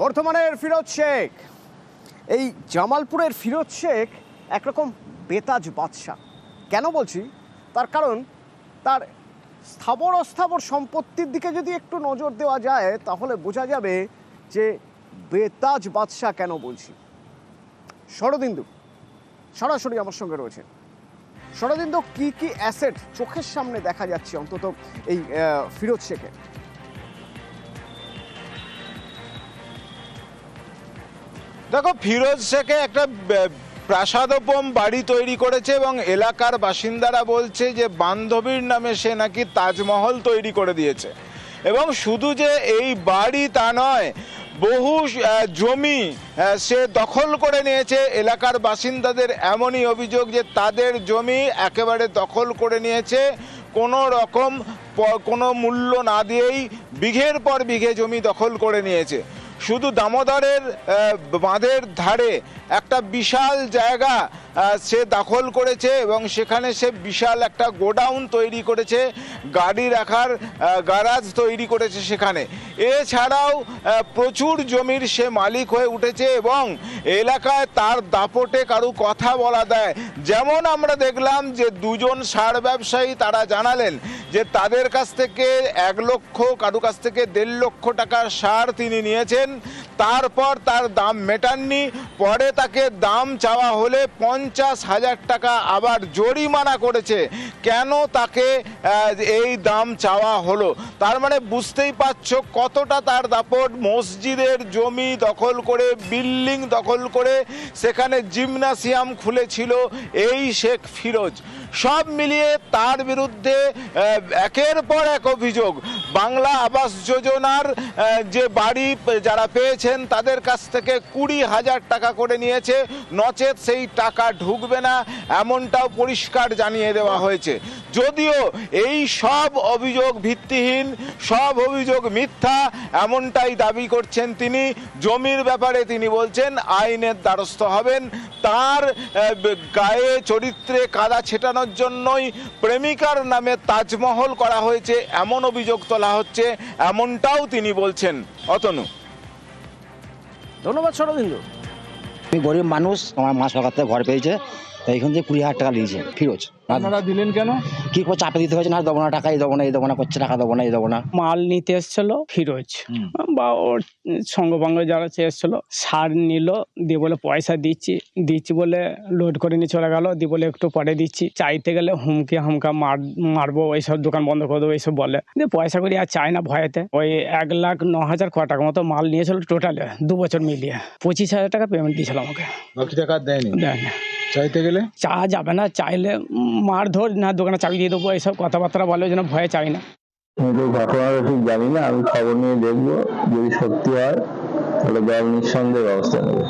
বর্ধমানের ফিরোজ শেখ। এই জামালপুরের ফিরোজ শেখ একরকম বেতাজ বাদশাহ। কেন বলছি? তার কারণ তার স্থাবর অস্থাবর সম্পত্তির দিকে যদি একটু নজর দেওয়া যায়, তাহলে বোঝা যাবে যে বেতাজ বাদশাহ কেন বলছি। শরদিন্দু, সরাসরি আমার সঙ্গে রয়েছে শরদিন্দু, কি কি অ্যাসেট চোখের সামনে দেখা যাচ্ছে অন্তত এই ফিরোজ শেখের? দেখো, ফিরোজ শেখে একটা প্রাসাদোপম বাড়ি তৈরি করেছে এবং এলাকার বাসিন্দারা বলছে যে বান্ধবীর নামে সে নাকি তাজমহল তৈরি করে দিয়েছে। এবং শুধু যে এই বাড়ি তা নয়, বহু জমি সে দখল করে নিয়েছে। এলাকার বাসিন্দাদের এমনই অভিযোগ যে তাদের জমি একেবারে দখল করে নিয়েছে। কোনো রকম কোনো মূল্য না দিয়েই বিঘের পর বিঘে জমি দখল করে নিয়েছে। শুধু দামোদরের বাঁধের ধারে একটা বিশাল জায়গা সে দখল করেছে এবং সেখানে সে বিশাল একটা গোডাউন তৈরি করেছে, গাড়ি রাখার গ্যারাজ তৈরি করেছে সেখানে। এছাড়াও প্রচুর জমির সে মালিক হয়ে উঠেছে এবং এলাকায় তার দাপটে কারু কথা বলা দেয়। যেমন আমরা দেখলাম যে দুজন সার ব্যবসায়ী তারা জানালেন যে তাদের কাছ থেকে এক লক্ষ কারু কাছ থেকে দেড় লক্ষ টাকার সার তিনি নিয়েছেন, তারপর তার দাম মেটাননি, পরে তাকে দাম চাওয়া হলে পঞ্চাশ হাজার টাকা আবার জরিমানা করেছে। কেন তাকে এই দাম চাওয়া হলো? তার মানে বুঝতেই পারছ কতটা তার দাপট। মসজিদের জমি দখল করে, বিল্ডিং দখল করে, সেখানে জিমনাসিয়াম খুলেছিল, এই শেখ ফিরোজ। সব মিলিয়ে তার বিরুদ্ধে একের পর এক অভিযোগ বাংলা আবাস যোজনার যে বাড়ি যারা পেয়েছেন তাদের কাছ থেকে কুড়ি হাজার টাকা করে নিয়েছে। নচেত সেই টাকা ঢুকবে না, এমনটাও পরিষ্কার জানিয়ে দেওয়া হয়েছে। যদিও এই সব অভিযোগ ভিত্তিহীন, সব অভিযোগ মিথ্যা, এমনটাই দাবি করছেন তিনি। জমির ব্যাপারে তিনি বলছেন, আইনের দ্বারস্থ হবেন। তার গায়ে চরিত্রে কাদা ছেটানোর জন্যই প্রেমিকার নামে তাজমহল করা হয়েছে। এমন অভিযোগ তোলা হচ্ছে এমনটাও তিনি বলছেন। অতনু। ধন্যবাদ শরদিন্দু আমি গরিব মানুষ আমার মা সরকার থেকে ঘর পেয়েছে। তো এইখান থেকে কুড়ি হাজার টাকা নিয়েছে ফিরোজ। আপনারা দিলেন কেন? কি করে চাপে দিতে হয়েছে না দেবো না টাকা এই দেবো না এই দেবো না করছে টাকা দেবো না এই দেবো না। মাল নিতে এসেছিল ফিরোজ। বা ওর সঙ্গভঙ্গ যারা সে এসেছিল সার নিল দিয়ে বলে পয়সা দিচ্ছি দিচ্ছি বলে লোড করে নিয়ে চলে গেল দিয়ে বলে একটু পরে দিচ্ছি। চাইতে গেলে হুমকি হামকা মার মারবো এইসব দোকান বন্ধ করে দেবো এইসব বলে। দিয়ে পয়সা করি আর চায় না ভয়েতে। ওই এক লাখ ন হাজার ক টাকা মতো মাল নিয়েছিল টোটালে দু বছর মিলিয়ে। পঁচিশ হাজার টাকা পেমেন্ট দিয়েছিল আমাকে। বাকি টাকা দেয়নি? দেয় না চাইতে গেলে? চা যাবে না চাইলে মার ধর না দোকানে চাবি দিয়ে দেবো এইসব কথাবার্তা বলে যেন জন্য ভয়ে চাই না। আমি তো ঘটনাটা ঠিক জানি না আমি খবর নিয়ে দেখব যদি সত্যি হয় তাহলে দল নিঃসন্দেহে ব্যবস্থা নেবে।